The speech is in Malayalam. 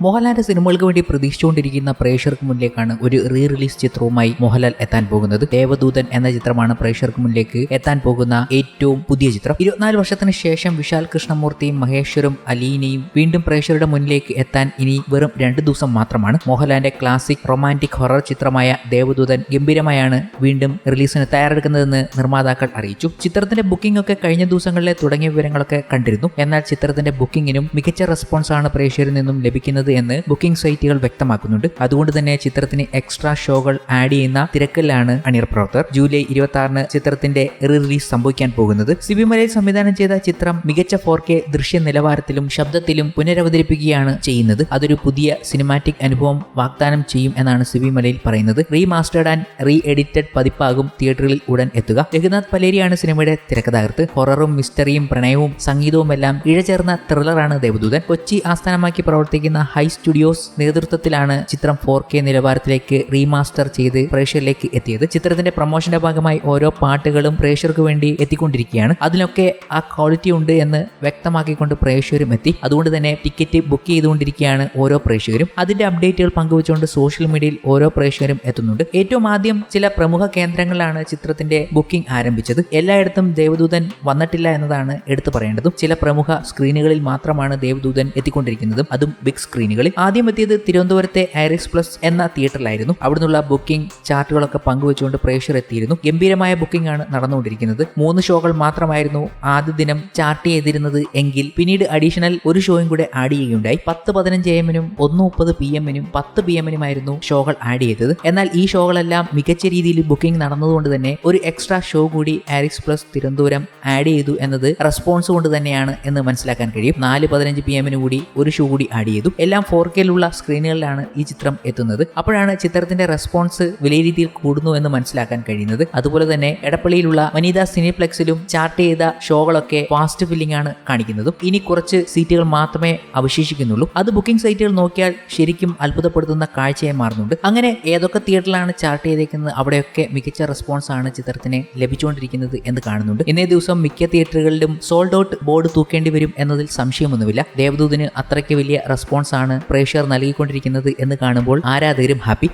മോഹൻലാലിന്റെ സിനിമകൾക്ക് വേണ്ടി പ്രതീക്ഷിച്ചുകൊണ്ടിരിക്കുന്ന പ്രേക്ഷകർക്ക് മുന്നിലേക്കാണ് ഒരു റീ റിലീസ് ചിത്രവുമായി മോഹൻലാൽ എത്താൻ പോകുന്നത്. ദേവദൂതൻ എന്ന ചിത്രമാണ് പ്രേക്ഷകർക്ക് മുന്നിലേക്ക് എത്താൻ പോകുന്ന ഏറ്റവും പുതിയ ചിത്രം. ഇരുപത്തിനാല് വർഷത്തിന് ശേഷം വിശാൽ കൃഷ്ണമൂർത്തിയും മഹേശ്വരും അലീനയും വീണ്ടും പ്രേക്ഷകരുടെ മുന്നിലേക്ക് എത്താൻ ഇനി വെറും രണ്ട് ദിവസം മാത്രമാണ്. മോഹൻലാലിന്റെ ക്ലാസിക് റൊമാന്റിക് ഹൊറർ ചിത്രമായ ദേവദൂതൻ ഗംഭീരമായാണ് വീണ്ടും റിലീസിന് തയ്യാറെടുക്കുന്നതെന്ന് നിർമ്മാതാക്കൾ അറിയിച്ചു. ചിത്രത്തിന്റെ ബുക്കിംഗ് ഒക്കെ കഴിഞ്ഞ ദിവസങ്ങളിലെ തുടങ്ങിയ വിവരങ്ങളൊക്കെ കണ്ടിരുന്നു. എന്നാൽ ചിത്രത്തിന്റെ ബുക്കിംഗിനും മികച്ച റെസ്പോൺസാണ് പ്രേക്ഷകരിൽ നിന്നും ലഭിക്കുന്നത് എന്ന് ബുക്കിംഗ് സൈറ്റുകൾ വ്യക്തമാക്കുന്നുണ്ട്. അതുകൊണ്ട് തന്നെ ചിത്രത്തിന് എക്സ്ട്രാ ഷോകൾ ആഡ് ചെയ്യുന്ന തിരക്കിലാണ് അണിയർ പ്രവർത്തകർ. ജൂലൈ ഇരുപത്തി ആറിന് ചിത്രത്തിന്റെ റീ റിലീസ് സംഭവിക്കാൻ പോകുന്നത്. സിബി മലയിൽ സംവിധാനം ചെയ്ത ചിത്രം മികച്ച ഫോർ കെ ദൃശ്യ നിലവാരത്തിലും ശബ്ദത്തിലും പുനരവതരിപ്പിക്കുകയാണ് ചെയ്യുന്നത്. അതൊരു പുതിയ സിനിമാറ്റിക് അനുഭവം വാഗ്ദാനം ചെയ്യും എന്നാണ് സിബി മലയിൽ പറയുന്നത്. റീമാസ്റ്റേർഡ് ആൻഡ് റീ എഡിറ്റഡ് പതിപ്പാകും തിയേറ്ററിൽ ഉടൻ എത്തുക. രഘുനാഥ് പലേരിയാണ് സിനിമയുടെ തിരക്കഥാകൃത്ത്. ഹൊററും മിസ്റ്ററിയും പ്രണയവും സംഗീതവും എല്ലാം ഇഴചേർന്ന ത്രില്ലറാണ് ദേവദൂതൻ. കൊച്ചി ആസ്ഥാനമാക്കി പ്രവർത്തിക്കുന്ന ഹൈ സ്റ്റുഡിയോസ് നേതൃത്വത്തിലാണ് ചിത്രം ഫോർ കെ നിലവാരത്തിലേക്ക് റീമാസ്റ്റർ ചെയ്ത് പ്രേക്ഷകരിലേക്ക് എത്തിയത്. ചിത്രത്തിന്റെ പ്രൊമോഷന്റെ ഭാഗമായി ഓരോ പാട്ടുകളും പ്രേക്ഷകർക്ക് വേണ്ടി എത്തിക്കൊണ്ടിരിക്കുകയാണ്. അതിനൊക്കെ ആ ക്വാളിറ്റി ഉണ്ട് എന്ന് വ്യക്തമാക്കിക്കൊണ്ട് പ്രേക്ഷകരും എത്തി. അതുകൊണ്ട് തന്നെ ടിക്കറ്റ് ബുക്ക് ചെയ്തുകൊണ്ടിരിക്കുകയാണ് ഓരോ പ്രേക്ഷകരും. അതിന്റെ അപ്ഡേറ്റുകൾ പങ്കുവച്ചുകൊണ്ട് സോഷ്യൽ മീഡിയയിൽ ഓരോ പ്രേക്ഷകരും എത്തുന്നുണ്ട്. ഏറ്റവും ആദ്യം ചില പ്രമുഖ കേന്ദ്രങ്ങളിലാണ് ചിത്രത്തിന്റെ ബുക്കിംഗ് ആരംഭിച്ചത്. എല്ലായിടത്തും ദേവദൂതൻ വന്നിട്ടില്ല എന്നതാണ് എടുത്തു പറയേണ്ടതും. ചില പ്രമുഖ സ്ക്രീനുകളിൽ മാത്രമാണ് ദേവദൂതൻ എത്തിക്കൊണ്ടിരിക്കുന്നതും. അതും ബിഗ് സ്ക്രീനുകളിൽ ആദ്യം എത്തിയത് തിരുവനന്തപുരത്തെ ഐറിസ് പ്ലസ് എന്ന തിയേറ്ററിലായിരുന്നു അവിടുന്നുള്ള ബുക്കിംഗ് ചാർട്ടുകളൊക്കെ പങ്കുവച്ചുകൊണ്ട് പ്രേക്ഷകർ എത്തിയിരുന്നു. ഗംഭീരമായ ബുക്കിംഗ് ആണ് നടന്നുകൊണ്ടിരിക്കുന്നത്. മൂന്ന് ഷോകൾ മാത്രമായിരുന്നു ആദ്യ ദിനം ചാർട്ട് ചെയ്തിരുന്നത് എങ്കിൽ പിന്നീട് അഡീഷണൽ ഒരു ഷോയും കൂടെ ആഡ് ചെയ്യുകയുണ്ടായി. പത്ത് പതിനഞ്ച് എ എമ്മിനും ഒന്ന് മുപ്പത് പി എമ്മിനും പത്ത് പി എമ്മിനുമായിരുന്നു ഷോകൾ ആഡ് ചെയ്തത്. എന്നാൽ ഈ ഷോകളെല്ലാം മികച്ച രീതിയിൽ ബുക്കിംഗ് നടന്നതുകൊണ്ട് തന്നെ ഒരു എക്സ്ട്രാ ഷോ കൂടി ആരിക്സ് പ്ലസ് തിരുവനന്തപുരം ആഡ് ചെയ്തു എന്നത് റെസ്പോൺസ് കൊണ്ട് തന്നെയാണ് എന്ന് മനസ്സിലാക്കാൻ കഴിയും. നാല് പതിനഞ്ച് പി എമ്മിന് കൂടി ഒരു ഷോ കൂടി ആഡ് ചെയ്തു. എല്ലാം ഫോർ കെയിലുള്ള സ്ക്രീനുകളിലാണ് ഈ ചിത്രം എത്തുന്നത്. അപ്പോഴാണ് ചിത്രത്തിന്റെ റെസ്പോൺസ് വലിയ രീതിയിൽ കൂടുന്നു എന്ന് മനസ്സിലാക്കാൻ കഴിയുന്നത്. അതുപോലെ തന്നെ എടപ്പള്ളിയിലുള്ള വനിത സിനിപ്ലെക്സിലും ചാർട്ട് ചെയ്ത ഷോകളൊക്കെ ഫാസ്റ്റ് ഫില്ലിംഗ് ആണ് കാണിക്കുന്നതും. ഇനി കുറച്ച് സീറ്റുകൾ മാത്രമേ അവശേഷിക്കുന്നുള്ളൂ. അത് ബുക്കിംഗ് സൈറ്റുകൾ നോക്കിയാൽ ശരിക്കും അത്ഭുതപ്പെടുത്തുന്ന കാഴ്ചയായി മാറുന്നുണ്ട്. അങ്ങനെ ഏതൊക്കെ തിയേറ്ററിലാണ് ചാർട്ട് ചെയ്തേക്കുന്നത് അവിടെയൊക്കെ മികച്ച റെസ്പോൺസ് ആണ് ചിത്രത്തിന് ലഭിച്ചുകൊണ്ടിരിക്കുന്നത് എന്ന് കാണുന്നുണ്ട്. ഇന്നേ ദിവസം മിക്ക തിയേറ്ററുകളിലും സോൾഡ് ഔട്ട് ബോർഡ് തൂക്കേണ്ടി വരും എന്നതിൽ സംശയമൊന്നുമില്ല. ദേവദൂതിന് അത്രയ്ക്ക് വലിയ റെസ്പോൺസ് ആണ് പ്രേക്ഷകർ നൽകിക്കൊണ്ടിരിക്കുന്നത് എന്ന് കാണുമ്പോൾ ആരാധകരും ഹാപ്പി